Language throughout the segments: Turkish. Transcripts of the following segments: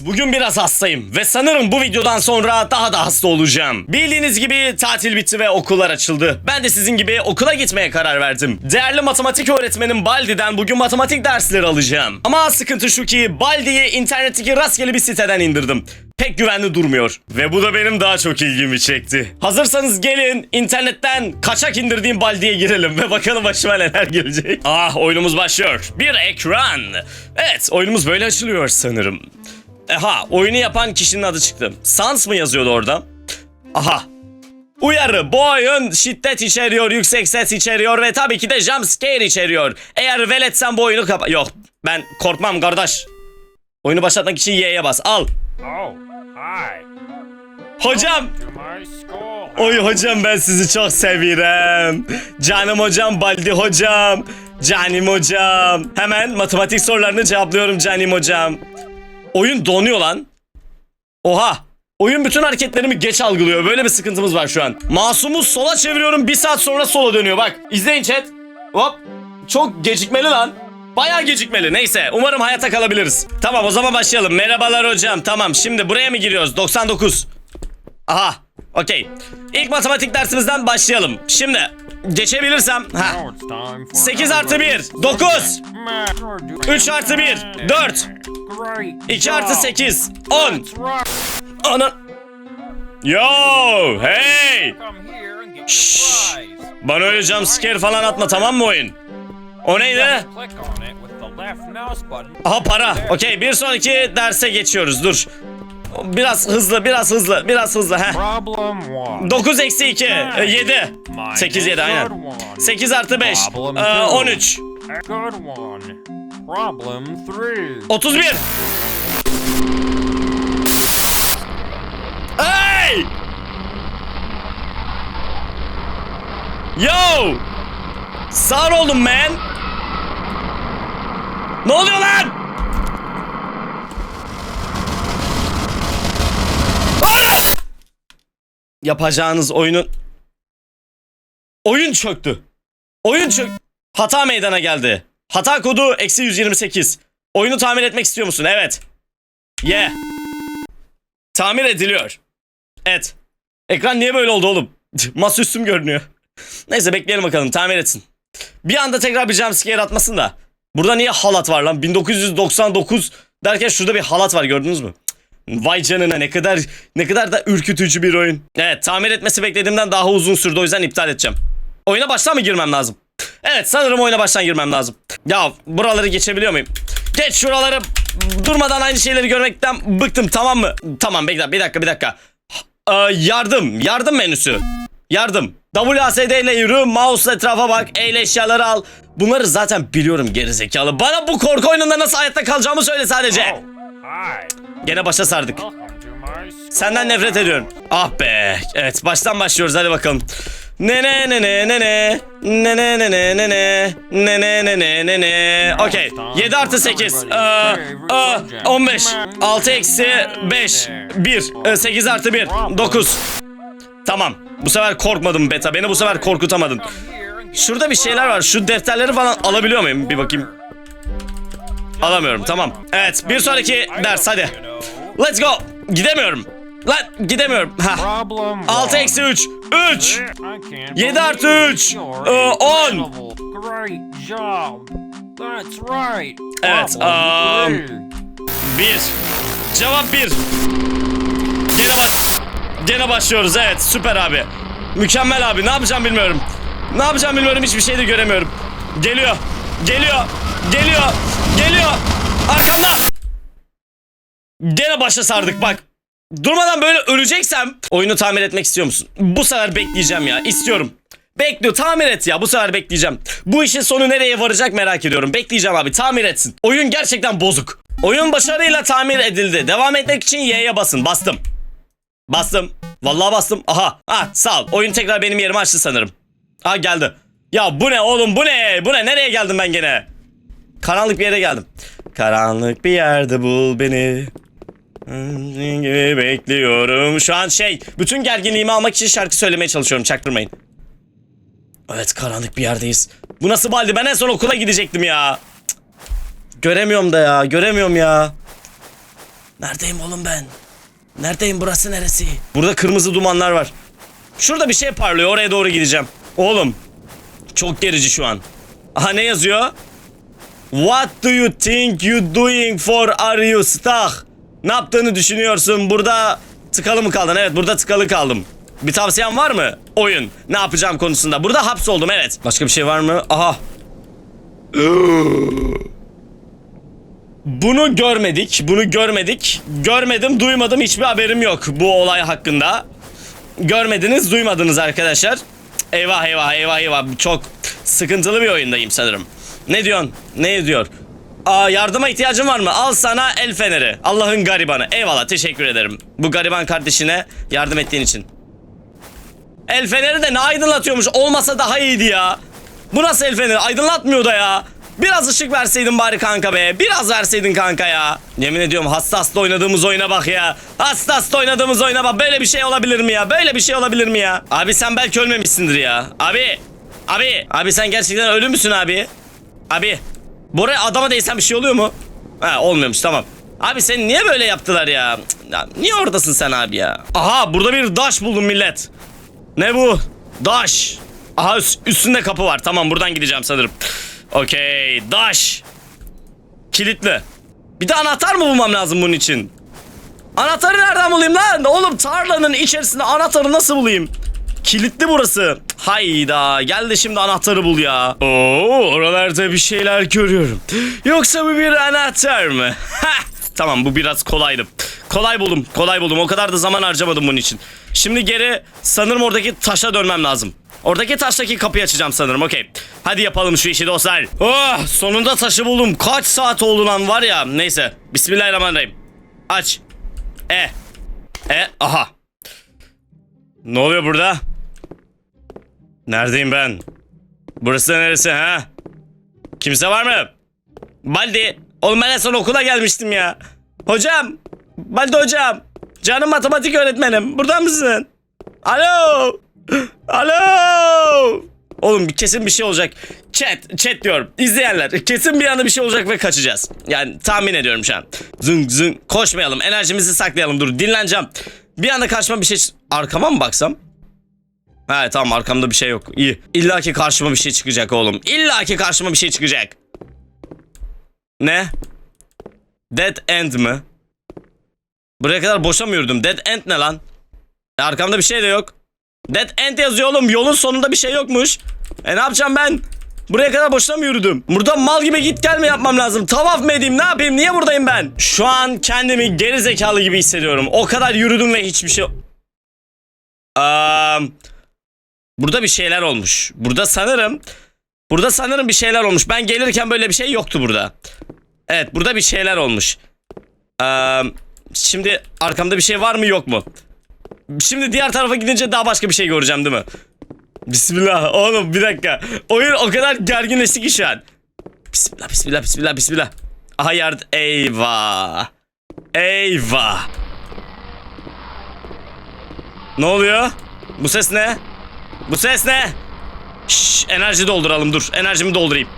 Bugün biraz hastayım ve sanırım bu videodan sonra daha da hasta olacağım. Bildiğiniz gibi tatil bitti ve okullar açıldı. Ben de sizin gibi okula gitmeye karar verdim. Değerli matematik öğretmenim Baldi'den bugün matematik dersleri alacağım. Ama sıkıntı şu ki Baldi'yi internetteki rastgele bir siteden indirdim. Pek güvenli durmuyor. Ve bu da benim daha çok ilgimi çekti. Hazırsanız gelin internetten kaçak indirdiğim Baldi'ye girelim ve bakalım başıma neler gelecek. Ah oyunumuz başlıyor. Bir ekran. Evet oyunumuz böyle açılıyor sanırım. Aha oyunu yapan kişinin adı çıktı. Sans mı yazıyordu orada? Aha. Uyarı bu oyun şiddet içeriyor, yüksek ses içeriyor ve tabii ki de jumpscare içeriyor. Eğer veletsen bu oyunu kapa... Yok ben korkmam kardeş. Oyunu başlatmak için Y'ye bas. Al. Oh, hi. Hocam. Oy hocam ben sizi çok seviyorum. Canım hocam, Baldi hocam. Canim hocam. Hemen matematik sorularını cevaplıyorum Canim hocam. Oyun donuyor lan. Oha. Oyun bütün hareketlerimi geç algılıyor. Böyle bir sıkıntımız var şu an. Masumu sola çeviriyorum. Bir saat sonra sola dönüyor. Bak izleyin chat. Hop. Çok gecikmeli lan. Bayağı gecikmeli. Neyse umarım hayata kalabiliriz. Tamam o zaman başlayalım. Merhabalar hocam. Tamam şimdi buraya mı giriyoruz? 99. Aha. Okey. İlk matematik dersimizden başlayalım. Şimdi geçebilirsem. Ha. Now it's time for 8 artı 1. 9. 3 artı 1. 4. Great 2 artı job. 8. 10. That's right. Ana. Yo. Hey. Prize. Bana öyle jumpscare falan atma tamam mı oyun? O neydi? Aha para. Okey bir sonraki derse geçiyoruz. Dur. Biraz hızlı, biraz hızlı, biraz hızlı. Heh. Problem one. 9 eksi 2. 7. 8 7 aynen. 8 artı 5. Problem Ee, two. 13. Problem three. 31. Hey! Yo! Sağır oldum man. Ne oluyor lan? Yapacağınız oyunun... Oyun çöktü. Oyun çök... Hata meydana geldi. Hata kodu eksi 128. Oyunu tamir etmek istiyor musun? Evet. Ye. Tamir ediliyor. Evet. Ekran niye böyle oldu oğlum? Masaüstüm görünüyor. Neyse bekleyelim bakalım tamir etsin. Bir anda tekrar bir jumpscare atmasın da. Burada niye halat var lan? 1999 derken şurada bir halat var gördünüz mü? Vay canına ne kadar ne kadar da ürkütücü bir oyun. Evet tamir etmesi beklediğimden daha uzun sürdü o yüzden iptal edeceğim. Oyuna baştan mı girmem lazım? Evet sanırım oyuna baştan girmem lazım. Ya buraları geçebiliyor muyum? Geç şuraları durmadan aynı şeyleri görmekten bıktım tamam mı? Tamam bekle bir dakika bir dakika. Ee, yardım yardım menüsü. Yardım. WASD ile yürü, mouse etrafa bak, eğil eşyaları al. Bunları zaten biliyorum gerizekalı. Bana bu korku oyununda nasıl hayatta kalacağımı söyle sadece. Oh. Gene başa sardık. Senden nefret ediyorum. Ah be. Evet baştan başlıyoruz. Hadi bakalım. Ne ne ne ne ne ne? Ne ne ne ne ne ne? Ne ne ne ne ne ne? Okey. 7 artı 8 Aa, aa, 15 6 eksi 5 1 8 artı 1 9 Tamam. Bu sefer korkmadım beta. Beni bu sefer korkutamadın. Şurada bir şeyler var. Şu defterleri falan alabiliyor muyum? Bir bakayım. Alamıyorum. Tamam. Evet. Bir sonraki ders. Hadi. Let's go Gidemiyorum. Lan gidemiyorum. Ha. Problem 6 one. eksi 3 3 I can't Yedi artı believe üç. you're Ee. Evet, um, three. 1 Cevap 1 Gene baş Gene başlıyoruz. Evet süper abi. Mükemmel abi. Ne yapacağım bilmiyorum. Ne yapacağım bilmiyorum. Hiçbir şey de göremiyorum. Geliyor. Geliyor. Geliyor. Geliyor. Arkamda Gene başa sardık bak Durmadan böyle öleceksem Oyunu tamir etmek istiyor musun? Bu sefer bekleyeceğim ya istiyorum Bekliyor tamir et ya bu sefer bekleyeceğim. Bu işin sonu nereye varacak merak ediyorum. Bekleyeceğim abi tamir etsin. Oyun gerçekten bozuk. Oyun başarıyla tamir edildi. Devam etmek için Y'ye basın. Bastım. Bastım. Vallahi bastım. Aha. Ah sağ ol. Oyun tekrar benim yerime açtı sanırım. Ah geldi. Ya bu ne oğlum bu ne? Bu ne? Nereye geldim ben gene? Karanlık bir yere geldim. Karanlık bir yerde bul beni. Gibi bekliyorum. Şu an şey, bütün gerginliğimi almak için şarkı söylemeye çalışıyorum. Çaktırmayın. Evet karanlık bir yerdeyiz. Bu nasıl baldi? Ben en son okula gidecektim ya. Cık. Göremiyorum da ya. Göremiyorum ya. Neredeyim oğlum ben? Neredeyim burası neresi? Burada kırmızı dumanlar var. Şurada bir şey parlıyor oraya doğru gideceğim. Oğlum çok gerici şu an. Aha ne yazıyor? What do you think you doing for are you stuck? Ne yaptığını düşünüyorsun? Burada tıkalı mı kaldın? Evet burada tıkalı kaldım. Bir tavsiyen var mı? Oyun. Ne yapacağım konusunda. Burada hapsoldum evet. Başka bir şey var mı? Aha. Bunu görmedik. Bunu görmedik. Görmedim, duymadım. Hiçbir haberim yok bu olay hakkında. Görmediniz, duymadınız arkadaşlar. Eyvah eyvah eyvah eyvah. Çok sıkıntılı bir oyundayım sanırım. Ne diyorsun? Ne diyor? Aa, yardıma ihtiyacın var mı? Al sana el feneri. Allah'ın garibanı. Eyvallah teşekkür ederim. Bu gariban kardeşine yardım ettiğin için. El feneri de ne aydınlatıyormuş. Olmasa daha iyiydi ya. Bu nasıl el feneri? Aydınlatmıyor da ya. Biraz ışık verseydin bari kanka be. Biraz verseydin kanka ya. Yemin ediyorum hasta hasta oynadığımız oyuna bak ya. Hasta hasta oynadığımız oyuna bak. Böyle bir şey olabilir mi ya? Böyle bir şey olabilir mi ya? Abi sen belki ölmemişsindir ya. Abi. Abi. Abi sen gerçekten ölü müsün abi? Abi. Buraya adama değsen bir şey oluyor mu? Ha olmuyormuş tamam. Abi sen niye böyle yaptılar ya? Ya niye oradasın sen abi ya? Aha burada bir daş buldum millet. Ne bu? Daş. Aha üst- üstünde kapı var. Tamam buradan gideceğim sanırım. Okey. Daş. Kilitli. Bir de anahtar mı bulmam lazım bunun için? Anahtarı nereden bulayım lan? Oğlum tarlanın içerisinde anahtarı nasıl bulayım? Kilitli burası. Hayda gel de şimdi anahtarı bul ya. Oo oralarda bir şeyler görüyorum. Yoksa bu bir anahtar mı? Tamam bu biraz kolaydı. Kolay buldum kolay buldum o kadar da zaman harcamadım bunun için. Şimdi geri sanırım oradaki taşa dönmem lazım. Oradaki taştaki kapıyı açacağım sanırım okey. Hadi yapalım şu işi dostlar. Oh sonunda taşı buldum. Kaç saat oldu lan var ya. Neyse. Bismillahirrahmanirrahim. Aç. E. E. Aha. Ne oluyor burada? Neredeyim ben? Burası neresi ha? Kimse var mı? Baldi. Oğlum ben en son okula gelmiştim ya. Hocam. Baldi hocam. Canım matematik öğretmenim. Burada mısın? Alo. Alo. Oğlum kesin bir şey olacak. Chat, chat diyorum. İzleyenler kesin bir anda bir şey olacak ve kaçacağız. Yani tahmin ediyorum şu an. Zın zın. Koşmayalım. Enerjimizi saklayalım. Dur dinleneceğim. Bir anda karşıma bir şey... Arkama mı baksam? He tamam arkamda bir şey yok. İyi. İlla ki karşıma bir şey çıkacak oğlum. İlla ki karşıma bir şey çıkacak. Ne? Dead end mi? Buraya kadar boşa mı yürüdüm? Dead end ne lan? E, arkamda bir şey de yok. Dead end yazıyor oğlum. Yolun sonunda bir şey yokmuş. E ne yapacağım ben? Buraya kadar boşuna mı yürüdüm? Burada mal gibi git gel mi yapmam lazım? Tavaf mı edeyim? Ne yapayım? Niye buradayım ben? Şu an kendimi geri zekalı gibi hissediyorum. O kadar yürüdüm ve hiçbir şey... Aa, burada bir şeyler olmuş. Burada sanırım... Burada sanırım bir şeyler olmuş. Ben gelirken böyle bir şey yoktu burada. Evet burada bir şeyler olmuş. Aa, şimdi arkamda bir şey var mı yok mu? Şimdi diğer tarafa gidince daha başka bir şey göreceğim değil mi? Bismillah oğlum bir dakika. Oyun o kadar gerginleşti ki şu an. Bismillah bismillah bismillah bismillah. Aha yardım. Eyvah. Eyvah. Ne oluyor? Bu ses ne? Bu ses ne? Şşş enerji dolduralım dur. Enerjimi doldurayım.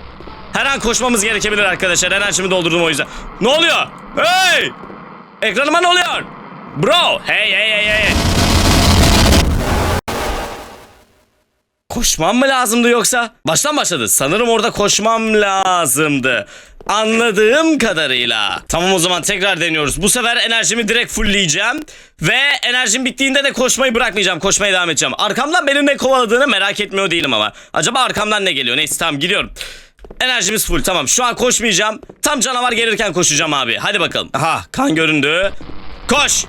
Her an koşmamız gerekebilir arkadaşlar. Enerjimi doldurdum o yüzden. Ne oluyor? Hey! Ekranıma ne oluyor? Bro! Hey hey hey hey. Koşmam mı lazımdı yoksa? Baştan başladı. Sanırım orada koşmam lazımdı. Anladığım kadarıyla. Tamam o zaman tekrar deniyoruz. Bu sefer enerjimi direkt fullleyeceğim. Ve enerjim bittiğinde de koşmayı bırakmayacağım. Koşmaya devam edeceğim. Arkamdan benim ne kovaladığını merak etmiyor değilim ama. Acaba arkamdan ne geliyor? Neyse tamam gidiyorum. Enerjimiz full tamam. Şu an koşmayacağım. Tam canavar gelirken koşacağım abi. Hadi bakalım. Aha kan göründü. Koş.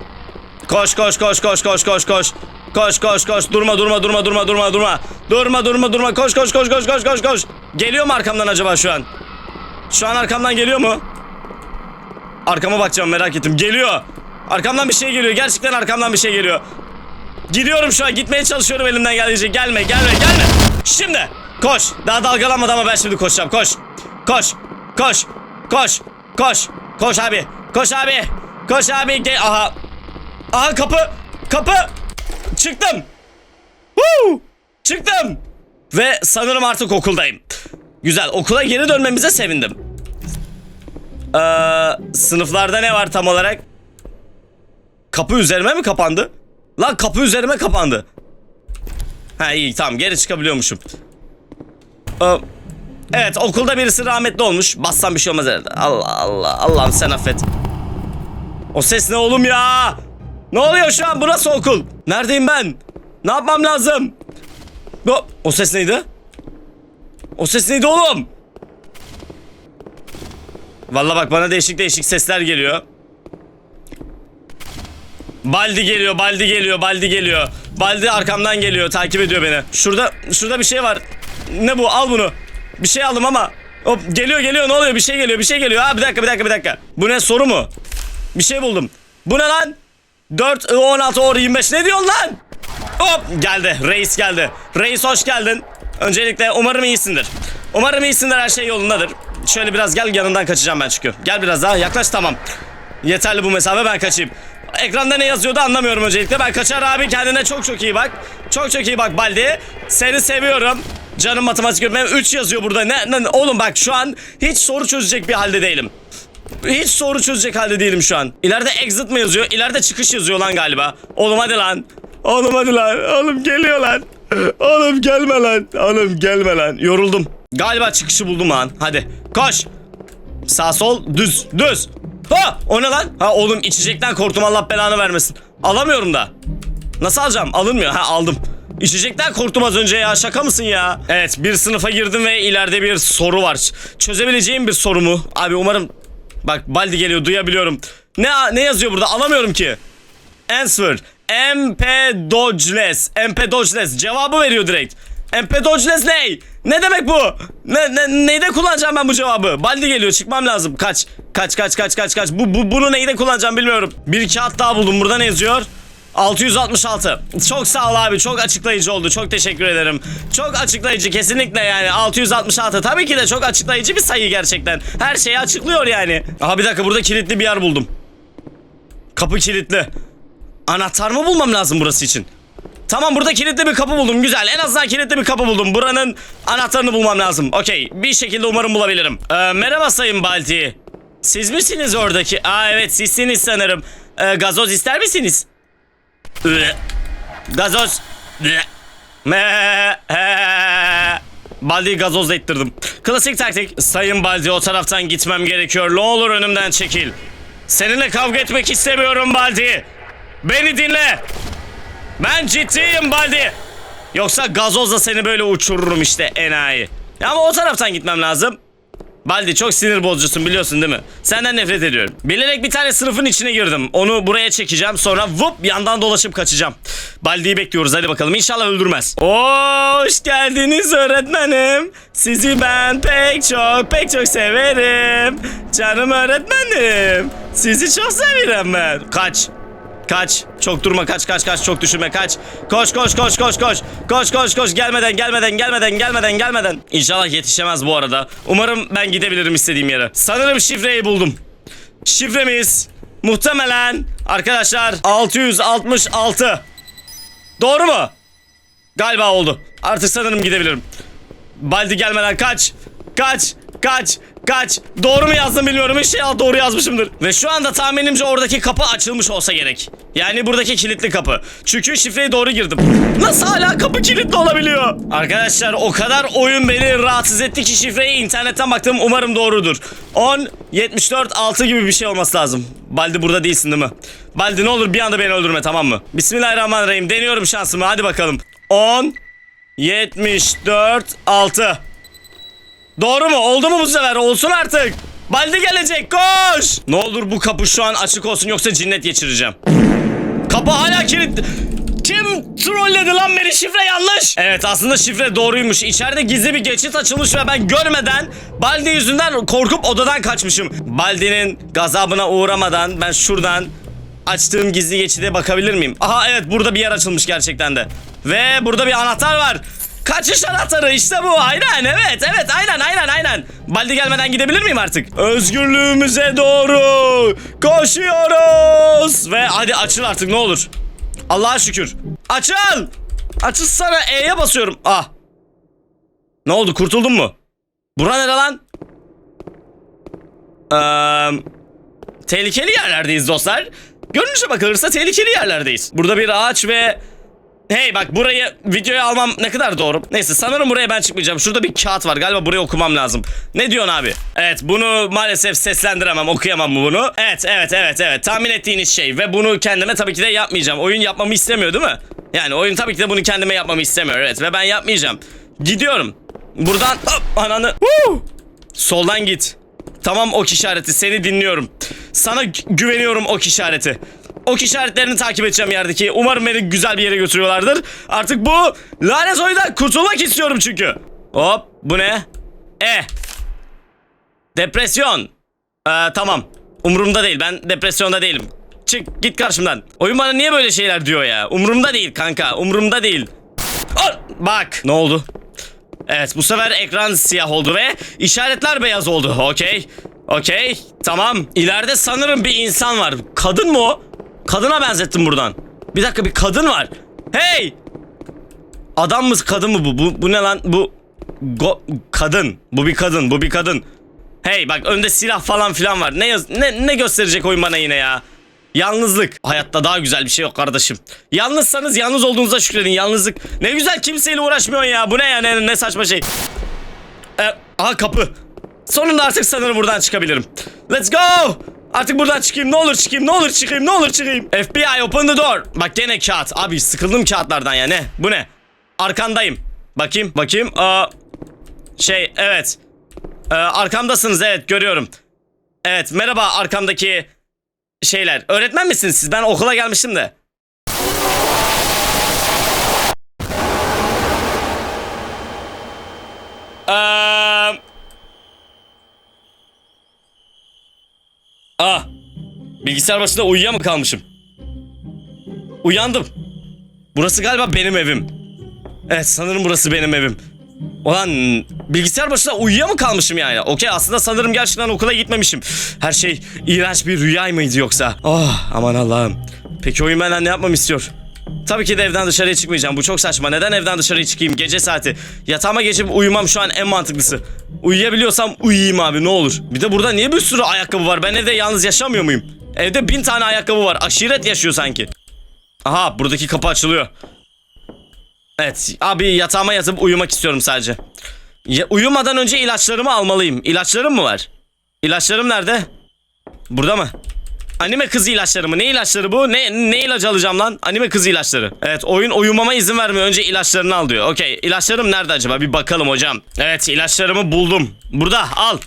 Koş koş koş koş koş koş koş. Koş koş koş. Durma durma durma durma durma durma. Durma durma durma. Koş koş koş koş koş koş koş. Geliyor mu arkamdan acaba şu an? Şu an arkamdan geliyor mu? Arkama bakacağım merak ettim. Geliyor. Arkamdan bir şey geliyor. Gerçekten arkamdan bir şey geliyor. Gidiyorum şu an. Gitmeye çalışıyorum elimden geldiğince. Gelme gelme gelme. Şimdi. Koş. Daha dalgalanmadı ama ben şimdi koşacağım. Koş. Koş. Koş. Koş. Koş. Koş abi. Koş abi. Koş abi. Gel. Aha. Aha kapı. Kapı. Çıktım. Woo! Çıktım. Ve sanırım artık okuldayım. Güzel. Okula geri dönmemize sevindim. Ee, sınıflarda ne var tam olarak? Kapı üzerime mi kapandı? Lan kapı üzerime kapandı. Ha iyi tamam geri çıkabiliyormuşum. Ee, evet okulda birisi rahmetli olmuş. Bassam bir şey olmaz herhalde. Allah Allah Allah'ım sen affet. O ses ne oğlum ya? Ne oluyor şu an? Burası okul. Neredeyim ben? Ne yapmam lazım? O, o ses neydi? O ses neydi oğlum? Vallahi bak bana değişik değişik sesler geliyor. Baldi geliyor, Baldi geliyor, Baldi geliyor. Baldi arkamdan geliyor, takip ediyor beni. Şurada, şurada bir şey var. Ne bu? Al bunu. Bir şey aldım ama. Hop geliyor geliyor ne oluyor? Bir şey geliyor, bir şey geliyor. Ha bir dakika, bir dakika, bir dakika. Bu ne soru mu? Bir şey buldum. Bu ne lan? 4, 16, 10, 25 ne diyorsun lan? Hop geldi. Reis geldi. Reis hoş geldin. Öncelikle umarım iyisindir. Umarım iyisindir her şey yolundadır. Şöyle biraz gel yanından kaçacağım ben çünkü. Gel biraz daha yaklaş tamam. Yeterli bu mesafe ben kaçayım. Ekranda ne yazıyordu anlamıyorum öncelikle. Ben kaçar abi kendine çok çok iyi bak. Çok çok iyi bak Baldi. Seni seviyorum. Canım matematik öğretmenim 3 yazıyor burada. Ne, ne, oğlum bak şu an hiç soru çözecek bir halde değilim. Hiç soru çözecek halde değilim şu an. İleride exit mi yazıyor? İleride çıkış yazıyor lan galiba. Oğlum hadi lan. Oğlum hadi lan. Oğlum geliyor lan. Oğlum gelme lan. Oğlum gelme lan. Yoruldum. Galiba çıkışı buldum lan. Hadi koş. Sağ sol düz düz. Ha o ne lan? Ha oğlum içecekten korktum Allah belanı vermesin. Alamıyorum da. Nasıl alacağım? Alınmıyor. Ha aldım. İçecekten korktum az önce ya. Şaka mısın ya? Evet bir sınıfa girdim ve ileride bir soru var. Çözebileceğim bir soru mu? Abi umarım... Bak Baldi geliyor duyabiliyorum. Ne ne yazıyor burada? Alamıyorum ki. Answer. Empedogeles. Empedogeles. Cevabı veriyor direkt. Empedogeles ne? Ne demek bu? Ne, ne, neyde kullanacağım ben bu cevabı? Baldi geliyor çıkmam lazım. Kaç. Kaç kaç kaç kaç kaç. Bu, bu bunu neyde kullanacağım bilmiyorum. Bir kağıt daha buldum. Burada ne yazıyor? 666. Çok sağ ol abi. Çok açıklayıcı oldu. Çok teşekkür ederim. Çok açıklayıcı kesinlikle yani. 666. Tabii ki de çok açıklayıcı bir sayı gerçekten. Her şeyi açıklıyor yani. Aha bir dakika burada kilitli bir yer buldum. Kapı kilitli. Anahtar mı bulmam lazım burası için? Tamam burada kilitli bir kapı buldum. Güzel. En azından kilitli bir kapı buldum. Buranın anahtarını bulmam lazım. Okey. Bir şekilde umarım bulabilirim. Ee, merhaba Sayın Balti. Siz misiniz oradaki? Aa evet sizsiniz sanırım. Ee, gazoz ister misiniz? Üe. Gazoz. He. Baldi'yi gazozla ittirdim. Klasik taktik. Sayın Baldi o taraftan gitmem gerekiyor. Ne olur önümden çekil. Seninle kavga etmek istemiyorum Baldi. Beni dinle. Ben ciddiyim Baldi. Yoksa gazozla seni böyle uçururum işte enayi. Ama o taraftan gitmem lazım. Baldi çok sinir bozucusun biliyorsun değil mi? Senden nefret ediyorum. Bilerek bir tane sınıfın içine girdim. Onu buraya çekeceğim sonra vup yandan dolaşıp kaçacağım. Baldi'yi bekliyoruz hadi bakalım inşallah öldürmez. Hoş geldiniz öğretmenim. Sizi ben pek çok pek çok severim. Canım öğretmenim. Sizi çok severim ben. Kaç. Kaç. Çok durma kaç kaç kaç çok düşünme kaç. Koş koş koş koş koş. Koş koş koş gelmeden gelmeden gelmeden gelmeden gelmeden. İnşallah yetişemez bu arada. Umarım ben gidebilirim istediğim yere. Sanırım şifreyi buldum. Şifremiz muhtemelen arkadaşlar 666. Doğru mu? Galiba oldu. Artık sanırım gidebilirim. Baldi gelmeden kaç. Kaç. Kaç. Kaç. Doğru mu yazdım bilmiyorum. İnşallah doğru yazmışımdır. Ve şu anda tahminimce oradaki kapı açılmış olsa gerek. Yani buradaki kilitli kapı. Çünkü şifreye doğru girdim. Nasıl hala kapı kilitli olabiliyor? Arkadaşlar o kadar oyun beni rahatsız etti ki şifreyi internetten baktım. Umarım doğrudur. 10, 74, 6 gibi bir şey olması lazım. Baldi burada değilsin değil mi? Baldi ne olur bir anda beni öldürme tamam mı? Bismillahirrahmanirrahim. Deniyorum şansımı. Hadi bakalım. 10, 74, 6. Doğru mu? Oldu mu bu sefer? Olsun artık. Baldi gelecek koş. Ne olur bu kapı şu an açık olsun yoksa cinnet geçireceğim. Kapı hala kilitli. Kim trolledi lan beni şifre yanlış. Evet aslında şifre doğruymuş. İçeride gizli bir geçit açılmış ve ben görmeden Baldi yüzünden korkup odadan kaçmışım. Baldi'nin gazabına uğramadan ben şuradan açtığım gizli geçide bakabilir miyim? Aha evet burada bir yer açılmış gerçekten de. Ve burada bir anahtar var. Kaçış anahtarı işte bu aynen evet evet aynen aynen aynen. Baldi gelmeden gidebilir miyim artık? Özgürlüğümüze doğru koşuyoruz. Ve hadi açıl artık ne olur. Allah'a şükür. Açıl. Açılsana E'ye basıyorum. Ah. Ne oldu kurtuldun mu? Bura nere lan? Eee... Tehlikeli yerlerdeyiz dostlar. Görünüşe bakılırsa tehlikeli yerlerdeyiz. Burada bir ağaç ve... Hey bak burayı videoya almam ne kadar doğru. Neyse sanırım buraya ben çıkmayacağım. Şurada bir kağıt var. Galiba buraya okumam lazım. Ne diyorsun abi? Evet bunu maalesef seslendiremem. Okuyamam bunu. Evet evet evet evet. Tahmin ettiğiniz şey. Ve bunu kendime tabii ki de yapmayacağım. Oyun yapmamı istemiyor değil mi? Yani oyun tabii ki de bunu kendime yapmamı istemiyor. Evet ve ben yapmayacağım. Gidiyorum. Buradan hop, ananı. Woo! Soldan git. Tamam ok işareti seni dinliyorum. Sana gü- güveniyorum ok işareti. Ok işaretlerini takip edeceğim yerdeki. Umarım beni güzel bir yere götürüyorlardır. Artık bu lanet oyundan kurtulmak istiyorum çünkü. Hop bu ne? E. Depresyon. Ee, tamam. Umurumda değil ben depresyonda değilim. Çık git karşımdan. Oyun bana niye böyle şeyler diyor ya? Umurumda değil kanka umurumda değil. Al, bak ne oldu? Evet bu sefer ekran siyah oldu ve işaretler beyaz oldu. Okey. Okey. Tamam. İleride sanırım bir insan var. Kadın mı o? Kadına benzettim buradan. Bir dakika bir kadın var. Hey! Adam mı kadın mı bu? Bu, bu ne lan? Bu Go- kadın. Bu bir kadın. Bu bir kadın. Hey bak önde silah falan filan var. Ne ne ne gösterecek oyun bana yine ya? Yalnızlık. Hayatta daha güzel bir şey yok kardeşim. Yalnızsanız yalnız olduğunuza şükredin. Yalnızlık. Ne güzel kimseyle uğraşmıyorsun ya. Bu ne ya? Ne, ne saçma şey. Ee, aha kapı. Sonunda artık sanırım buradan çıkabilirim. Let's go. Artık buradan çıkayım. Ne olur çıkayım. Ne olur çıkayım. Ne olur çıkayım. FBI open the door. Bak gene kağıt. Abi sıkıldım kağıtlardan ya. Ne? Bu ne? Arkandayım. Bakayım. Bakayım. Aa, şey evet. Ee, arkamdasınız evet görüyorum. Evet merhaba arkamdaki şeyler. Öğretmen misiniz siz? Ben okula gelmiştim de. Eee... Ah. Bilgisayar başında uyuya mı kalmışım? Uyandım. Burası galiba benim evim. Evet sanırım burası benim evim. Ulan bilgisayar başında uyuya mı kalmışım yani? Okey aslında sanırım gerçekten okula gitmemişim. Her şey iğrenç bir rüya mıydı yoksa? Oh aman Allah'ım. Peki oyun benden ne yapmamı istiyor? Tabii ki de evden dışarıya çıkmayacağım. Bu çok saçma. Neden evden dışarıya çıkayım? Gece saati. Yatağıma geçip uyumam şu an en mantıklısı. Uyuyabiliyorsam uyuyayım abi ne olur. Bir de burada niye bir sürü ayakkabı var? Ben evde yalnız yaşamıyor muyum? Evde bin tane ayakkabı var. Aşiret yaşıyor sanki. Aha buradaki kapı açılıyor. Evet abi yatağıma yatıp uyumak istiyorum sadece. Ya, uyumadan önce ilaçlarımı almalıyım. İlaçlarım mı var? İlaçlarım nerede? Burada mı? Anime kızı ilaçları mı? Ne ilaçları bu? Ne ne ilacı alacağım lan? Anime kızı ilaçları. Evet oyun uyumama izin vermiyor. Önce ilaçlarını al diyor. Okey ilaçlarım nerede acaba? Bir bakalım hocam. Evet ilaçlarımı buldum. Burada al.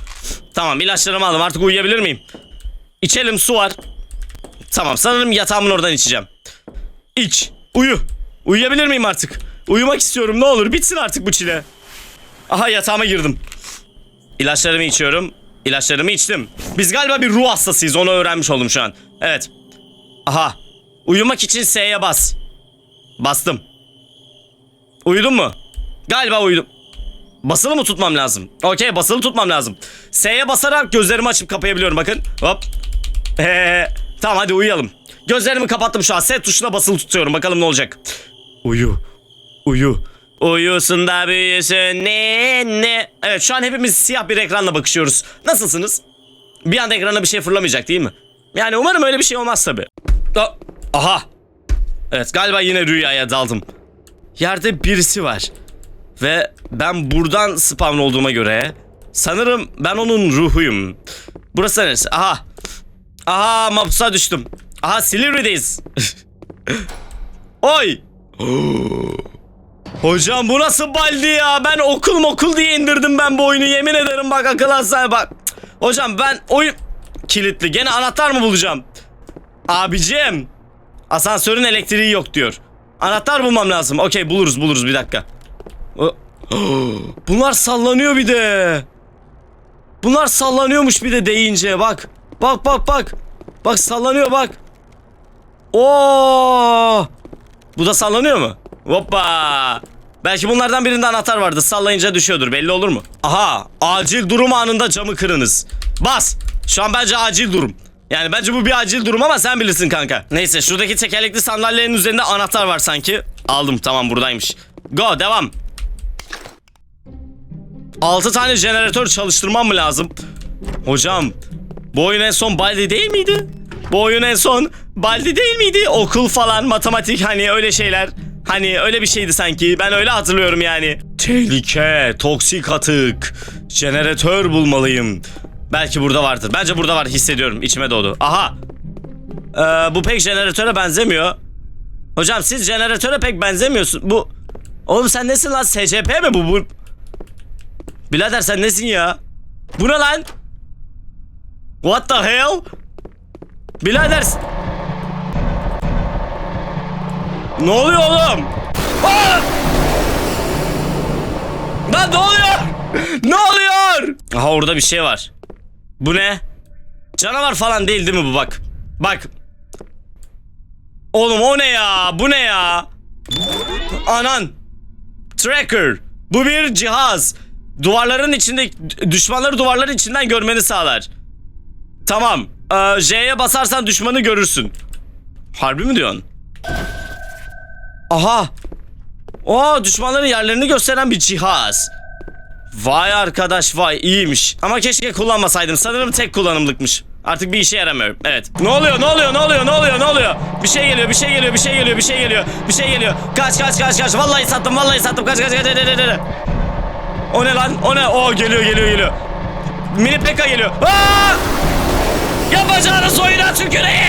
Tamam ilaçlarımı aldım. Artık uyuyabilir miyim? İçelim su var. Tamam sanırım yatağımın oradan içeceğim. İç. Uyu. Uyuyabilir miyim artık? Uyumak istiyorum ne olur bitsin artık bu çile. Aha yatağıma girdim. İlaçlarımı içiyorum. İlaçlarımı içtim. Biz galiba bir ruh hastasıyız onu öğrenmiş oldum şu an. Evet. Aha. Uyumak için S'ye bas. Bastım. Uyudun mu? Galiba uyudum. Basılı mı tutmam lazım? Okey basılı tutmam lazım. S'ye basarak gözlerimi açıp kapayabiliyorum bakın. Hop. Ee, tamam hadi uyuyalım. Gözlerimi kapattım şu an. S tuşuna basılı tutuyorum. Bakalım ne olacak. Uyu. Uyu. Uyusun da büyüsün ne ne. Evet şu an hepimiz siyah bir ekranla bakışıyoruz. Nasılsınız? Bir anda ekrana bir şey fırlamayacak değil mi? Yani umarım öyle bir şey olmaz tabi. Aha. Evet galiba yine rüyaya daldım. Yerde birisi var. Ve ben buradan spawn olduğuma göre sanırım ben onun ruhuyum. Burası neresi? Aha. Aha mapsa düştüm. Aha Silivri'deyiz. Oy. Hocam bu nasıl baldi ya? Ben okul okul diye indirdim ben bu oyunu yemin ederim bak akıl hastane bak. Hocam ben oyun kilitli. Gene anahtar mı bulacağım? Abicim. Asansörün elektriği yok diyor. Anahtar bulmam lazım. Okey buluruz buluruz bir dakika. Bunlar sallanıyor bir de. Bunlar sallanıyormuş bir de deyince bak. Bak bak bak. Bak sallanıyor bak. Oo! Bu da sallanıyor mu? Hoppa! Belki bunlardan birinde anahtar vardı. Sallayınca düşüyordur. Belli olur mu? Aha! Acil durum anında camı kırınız. Bas! Şu an bence acil durum. Yani bence bu bir acil durum ama sen bilirsin kanka. Neyse şuradaki tekerlekli sandalyelerin üzerinde anahtar var sanki. Aldım tamam buradaymış. Go devam. 6 tane jeneratör çalıştırmam mı lazım? Hocam bu oyun en son Baldi değil miydi? Bu oyun en son Baldi değil miydi? Okul falan, matematik hani öyle şeyler. Hani öyle bir şeydi sanki. Ben öyle hatırlıyorum yani. Tehlike, toksik atık, jeneratör bulmalıyım. Belki burada vardır. Bence burada var hissediyorum. İçime doğdu. Aha. Ee, bu pek jeneratöre benzemiyor. Hocam siz jeneratöre pek benzemiyorsun. Bu... Oğlum sen nesin lan? SCP mi bu? bu... Birader sen nesin ya? Bu ne lan? What the hell? Birader... s- Ne oluyor oğlum? Aa! Lan ne oluyor? ne oluyor? Aha orada bir şey var. Bu ne? Canavar falan değil değil mi bu bak? Bak. Oğlum o ne ya? Bu ne ya? Anan. Tracker. Bu bir cihaz. Duvarların içinde düşmanları duvarların içinden görmeni sağlar. Tamam. Ee, J'ye basarsan düşmanı görürsün. Harbi mi diyorsun? Aha. O düşmanların yerlerini gösteren bir cihaz. Vay arkadaş vay iyiymiş. Ama keşke kullanmasaydım. Sanırım tek kullanımlıkmış. Artık bir işe yaramıyor. Evet. Ne oluyor? Ne oluyor? Ne oluyor? Ne oluyor? Ne oluyor? Bir şey geliyor. Bir şey geliyor. Bir şey geliyor. Bir şey geliyor. Bir şey geliyor. Kaç kaç kaç kaç. Vallahi sattım. Vallahi sattım. Kaç kaç kaç. kaç, kaç, kaç. O ne lan? O ne? O geliyor geliyor geliyor. Mini Pekka geliyor. Aa! Yapacağınız oyuna tüküreyim.